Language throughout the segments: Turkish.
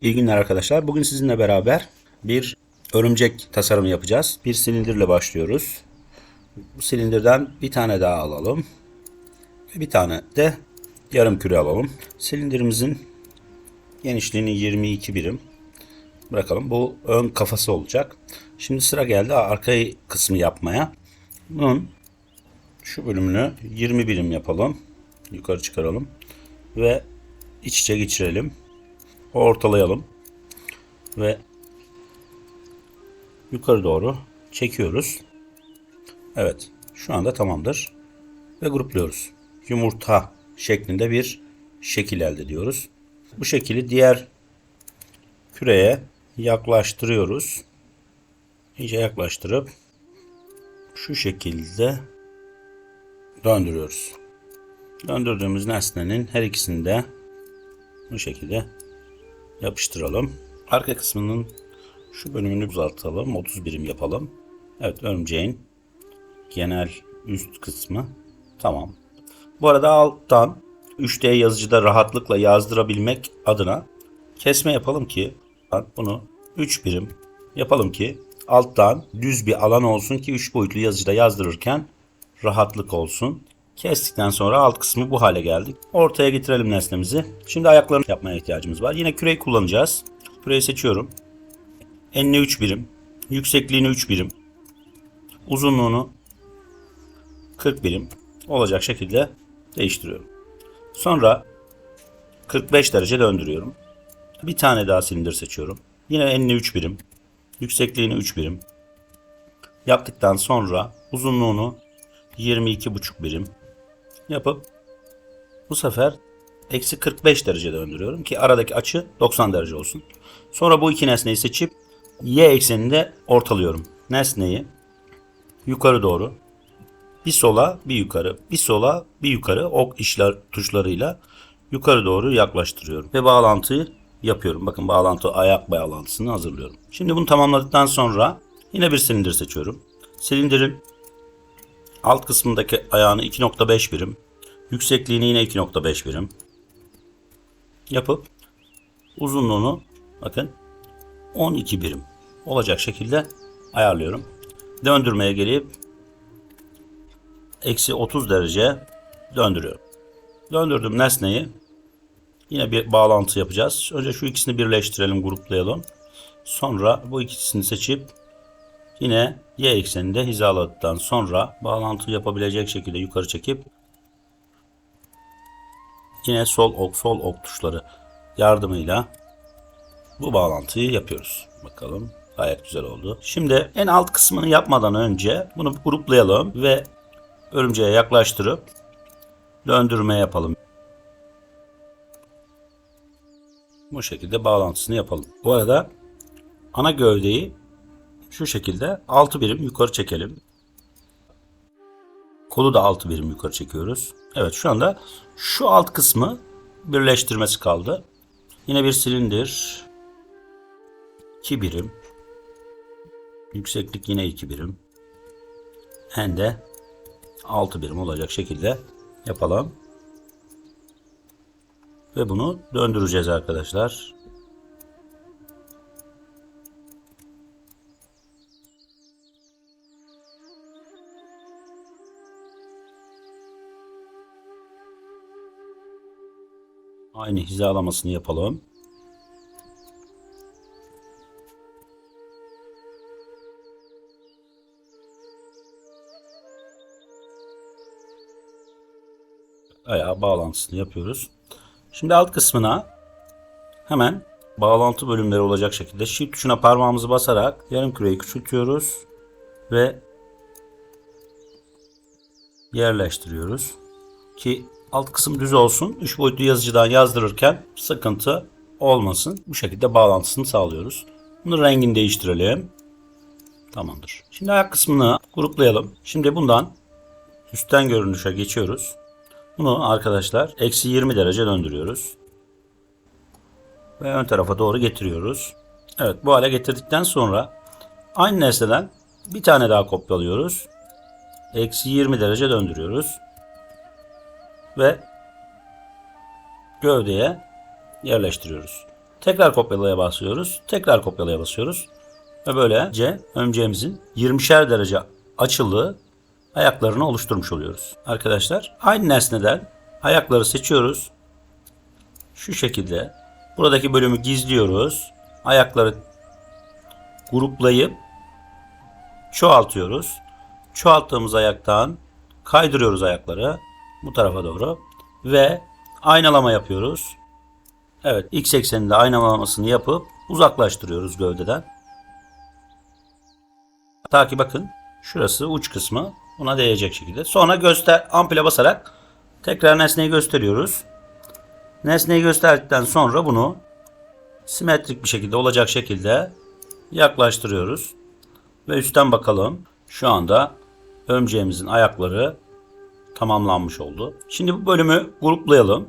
İyi günler arkadaşlar. Bugün sizinle beraber bir örümcek tasarımı yapacağız. Bir silindirle başlıyoruz. Bu silindirden bir tane daha alalım. Ve bir tane de yarım küre alalım. Silindirimizin genişliğini 22 birim bırakalım. Bu ön kafası olacak. Şimdi sıra geldi arka kısmı yapmaya. Bunun şu bölümünü 20 birim yapalım. Yukarı çıkaralım. Ve iç içe geçirelim. Ortalayalım. Ve yukarı doğru çekiyoruz. Evet. Şu anda tamamdır. Ve grupluyoruz. Yumurta şeklinde bir şekil elde ediyoruz. Bu şekili diğer küreye yaklaştırıyoruz. İyice yaklaştırıp şu şekilde döndürüyoruz. Döndürdüğümüz nesnenin her ikisini de bu şekilde yapıştıralım. Arka kısmının şu bölümünü uzaltalım. 30 birim yapalım. Evet örümceğin genel üst kısmı tamam. Bu arada alttan 3D yazıcıda rahatlıkla yazdırabilmek adına kesme yapalım ki bunu 3 birim yapalım ki alttan düz bir alan olsun ki 3 boyutlu yazıcıda yazdırırken rahatlık olsun. Kestikten sonra alt kısmı bu hale geldik. Ortaya getirelim nesnemizi. Şimdi ayaklarını yapmaya ihtiyacımız var. Yine küreyi kullanacağız. Küreyi seçiyorum. Enine 3 birim. Yüksekliğini 3 birim. Uzunluğunu 40 birim olacak şekilde değiştiriyorum. Sonra 45 derece döndürüyorum. Bir tane daha silindir seçiyorum. Yine enine 3 birim. Yüksekliğini 3 birim. Yaptıktan sonra uzunluğunu 22,5 birim yapıp bu sefer eksi 45 derece döndürüyorum ki aradaki açı 90 derece olsun. Sonra bu iki nesneyi seçip y ekseninde ortalıyorum. Nesneyi yukarı doğru bir sola bir yukarı bir sola bir yukarı ok işler tuşlarıyla yukarı doğru yaklaştırıyorum ve bağlantıyı yapıyorum. Bakın bağlantı ayak bağlantısını hazırlıyorum. Şimdi bunu tamamladıktan sonra yine bir silindir seçiyorum. Silindirin alt kısmındaki ayağını 2.5 birim, yüksekliğini yine 2.5 birim yapıp uzunluğunu bakın 12 birim olacak şekilde ayarlıyorum. Döndürmeye gelip eksi 30 derece döndürüyorum. Döndürdüm nesneyi Yine bir bağlantı yapacağız. Önce şu ikisini birleştirelim, gruplayalım. Sonra bu ikisini seçip yine y ekseninde hizaladıktan sonra bağlantı yapabilecek şekilde yukarı çekip yine sol ok, sol ok tuşları yardımıyla bu bağlantıyı yapıyoruz. Bakalım gayet güzel oldu. Şimdi en alt kısmını yapmadan önce bunu gruplayalım ve örümceğe yaklaştırıp döndürme yapalım. Bu şekilde bağlantısını yapalım. Bu arada ana gövdeyi şu şekilde 6 birim yukarı çekelim. Kolu da 6 birim yukarı çekiyoruz. Evet şu anda şu alt kısmı birleştirmesi kaldı. Yine bir silindir. 2 birim. Yükseklik yine 2 birim. En de 6 birim olacak şekilde yapalım. Ve bunu döndüreceğiz arkadaşlar. Aynı hizalamasını yapalım. Ayağı bağlantısını yapıyoruz. Şimdi alt kısmına hemen bağlantı bölümleri olacak şekilde shift tuşuna parmağımızı basarak yarım küreyi küçültüyoruz ve yerleştiriyoruz ki alt kısım düz olsun. 3 boyutlu yazıcıdan yazdırırken sıkıntı olmasın. Bu şekilde bağlantısını sağlıyoruz. Bunun rengini değiştirelim. Tamamdır. Şimdi ayak kısmını gruplayalım. Şimdi bundan üstten görünüşe geçiyoruz. Bunu arkadaşlar eksi 20 derece döndürüyoruz. Ve ön tarafa doğru getiriyoruz. Evet bu hale getirdikten sonra aynı nesneden bir tane daha kopyalıyoruz. Eksi 20 derece döndürüyoruz. Ve gövdeye yerleştiriyoruz. Tekrar kopyalaya basıyoruz. Tekrar kopyalaya basıyoruz. Ve böylece örümceğimizin 20'şer derece açılı ayaklarını oluşturmuş oluyoruz. Arkadaşlar aynı nesneden ayakları seçiyoruz. Şu şekilde buradaki bölümü gizliyoruz. Ayakları gruplayıp çoğaltıyoruz. Çoğalttığımız ayaktan kaydırıyoruz ayakları bu tarafa doğru ve aynalama yapıyoruz. Evet x ekseninde aynalamasını yapıp uzaklaştırıyoruz gövdeden. Ta ki bakın şurası uç kısmı buna değecek şekilde. Sonra göster ampule basarak tekrar nesneyi gösteriyoruz. Nesneyi gösterdikten sonra bunu simetrik bir şekilde olacak şekilde yaklaştırıyoruz. Ve üstten bakalım. Şu anda örümceğimizin ayakları tamamlanmış oldu. Şimdi bu bölümü gruplayalım.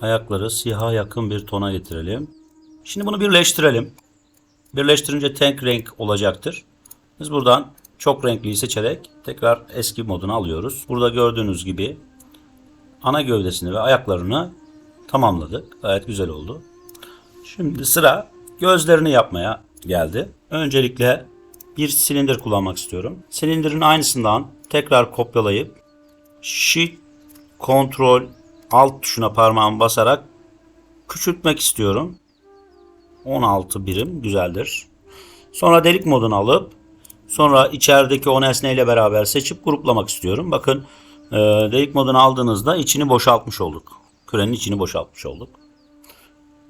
Ayakları siyaha yakın bir tona getirelim. Şimdi bunu birleştirelim. Birleştirince tek renk olacaktır. Biz buradan çok renkliyi seçerek tekrar eski modunu alıyoruz. Burada gördüğünüz gibi ana gövdesini ve ayaklarını tamamladık. Gayet güzel oldu. Şimdi sıra gözlerini yapmaya geldi. Öncelikle bir silindir kullanmak istiyorum. Silindirin aynısından tekrar kopyalayıp Shift Ctrl Alt tuşuna parmağımı basarak küçültmek istiyorum. 16 birim güzeldir. Sonra delik modunu alıp sonra içerideki o nesneyle beraber seçip gruplamak istiyorum. Bakın e, delik modunu aldığınızda içini boşaltmış olduk. Kürenin içini boşaltmış olduk.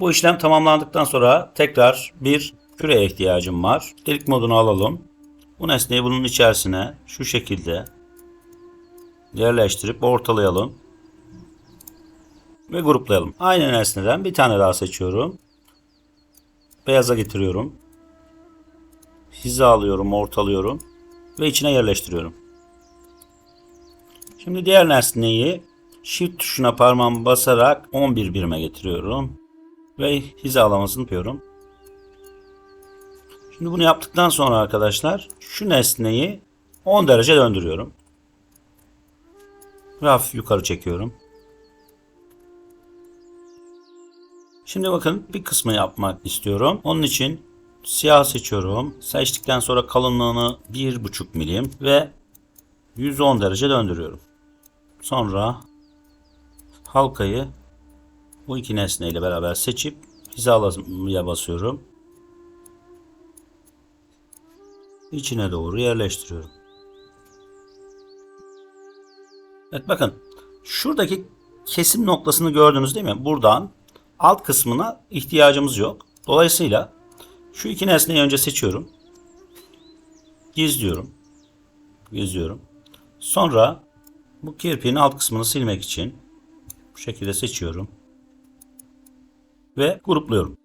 Bu işlem tamamlandıktan sonra tekrar bir küreye ihtiyacım var. Delik modunu alalım. Bu nesneyi bunun içerisine şu şekilde yerleştirip ortalayalım. Ve gruplayalım. Aynı nesneden bir tane daha seçiyorum. Beyaza getiriyorum. Hizalıyorum, ortalıyorum. Ve içine yerleştiriyorum. Şimdi diğer nesneyi Shift tuşuna parmağımı basarak 11 birime getiriyorum. Ve hizalamasını yapıyorum. Şimdi bunu yaptıktan sonra arkadaşlar şu nesneyi 10 derece döndürüyorum. Hafif yukarı çekiyorum. Şimdi bakın bir kısmı yapmak istiyorum. Onun için siyah seçiyorum. Seçtikten sonra kalınlığını 1,5 milim ve 110 derece döndürüyorum. Sonra halkayı bu iki nesneyle beraber seçip hizalamaya basıyorum. İçine doğru yerleştiriyorum. Evet bakın şuradaki kesim noktasını gördünüz değil mi? Buradan alt kısmına ihtiyacımız yok. Dolayısıyla şu iki nesneyi önce seçiyorum. Gizliyorum. Gizliyorum. Sonra bu kirpiğin alt kısmını silmek için bu şekilde seçiyorum. Ve grupluyorum.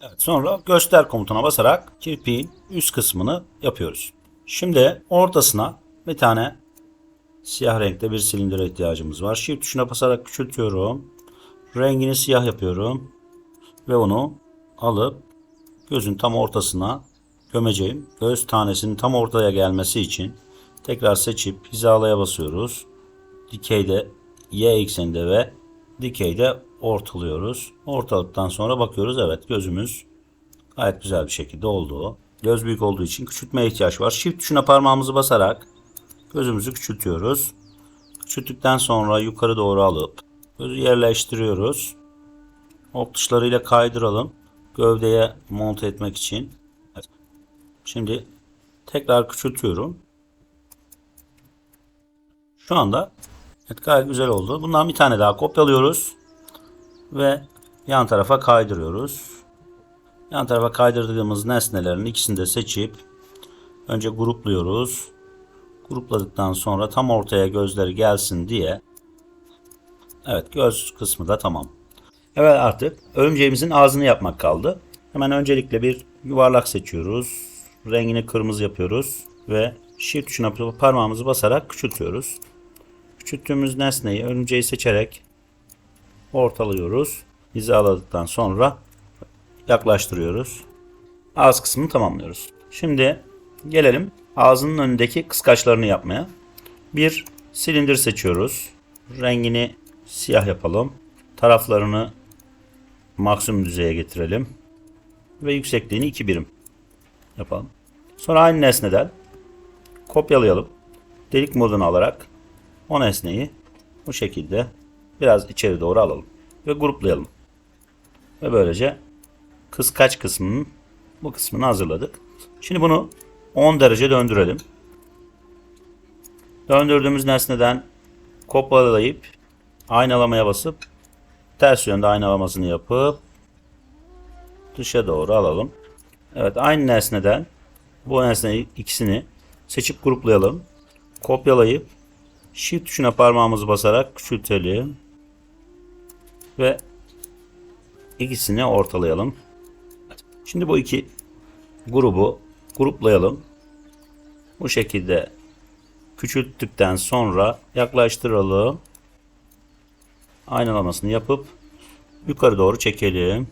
Evet, sonra göster komutuna basarak kirpiğin üst kısmını yapıyoruz. Şimdi ortasına bir tane siyah renkte bir silindire ihtiyacımız var. Shift tuşuna basarak küçültüyorum. Rengini siyah yapıyorum. Ve onu alıp gözün tam ortasına gömeceğim. Göz tanesinin tam ortaya gelmesi için tekrar seçip hizalaya basıyoruz. Dikeyde y ekseninde ve dikeyde ortalıyoruz. Ortalıktan sonra bakıyoruz. Evet gözümüz gayet güzel bir şekilde oldu. Göz büyük olduğu için küçültmeye ihtiyaç var. Shift tuşuna parmağımızı basarak gözümüzü küçültüyoruz. Küçülttükten sonra yukarı doğru alıp gözü yerleştiriyoruz. Ok tuşlarıyla kaydıralım. Gövdeye monte etmek için. Şimdi tekrar küçültüyorum. Şu anda evet, gayet güzel oldu. Bundan bir tane daha kopyalıyoruz. Ve yan tarafa kaydırıyoruz. Yan tarafa kaydırdığımız nesnelerin ikisini de seçip önce grupluyoruz. Grupladıktan sonra tam ortaya gözleri gelsin diye Evet göz kısmı da tamam. Evet artık örümceğimizin ağzını yapmak kaldı. Hemen öncelikle bir yuvarlak seçiyoruz. Rengini kırmızı yapıyoruz ve shift tuşuna parmağımızı basarak küçültüyoruz. Küçülttüğümüz nesneyi örümceği seçerek ortalıyoruz. Hizaladıktan sonra yaklaştırıyoruz. Ağız kısmını tamamlıyoruz. Şimdi gelelim ağzının önündeki kıskaçlarını yapmaya. Bir silindir seçiyoruz. Rengini siyah yapalım. Taraflarını maksimum düzeye getirelim. Ve yüksekliğini 2 birim yapalım. Sonra aynı nesneden kopyalayalım. Delik modunu alarak o nesneyi bu şekilde biraz içeri doğru alalım. Ve gruplayalım. Ve böylece kıskaç kısmının bu kısmını hazırladık. Şimdi bunu 10 derece döndürelim. Döndürdüğümüz nesneden kopyalayıp aynalamaya basıp ters yönde aynalamasını yapıp dışa doğru alalım. Evet aynı nesneden bu nesne ikisini seçip gruplayalım. Kopyalayıp Shift tuşuna parmağımızı basarak küçültelim. Ve ikisini ortalayalım. Şimdi bu iki grubu gruplayalım. Bu şekilde küçülttükten sonra yaklaştıralım. Aynalamasını yapıp yukarı doğru çekelim.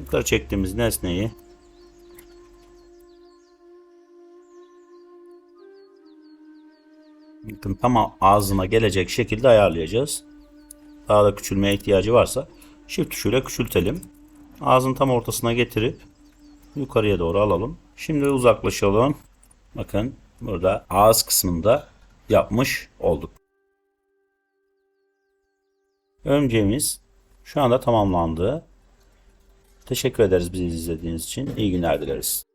Yukarı çektiğimiz nesneyi Bakın tam ağzına gelecek şekilde ayarlayacağız. Daha da küçülmeye ihtiyacı varsa shift tuşuyla küçültelim. Ağzın tam ortasına getirip yukarıya doğru alalım. Şimdi uzaklaşalım. Bakın burada ağız kısmında yapmış olduk. Örümceğimiz şu anda tamamlandı. Teşekkür ederiz bizi izlediğiniz için. İyi günler dileriz.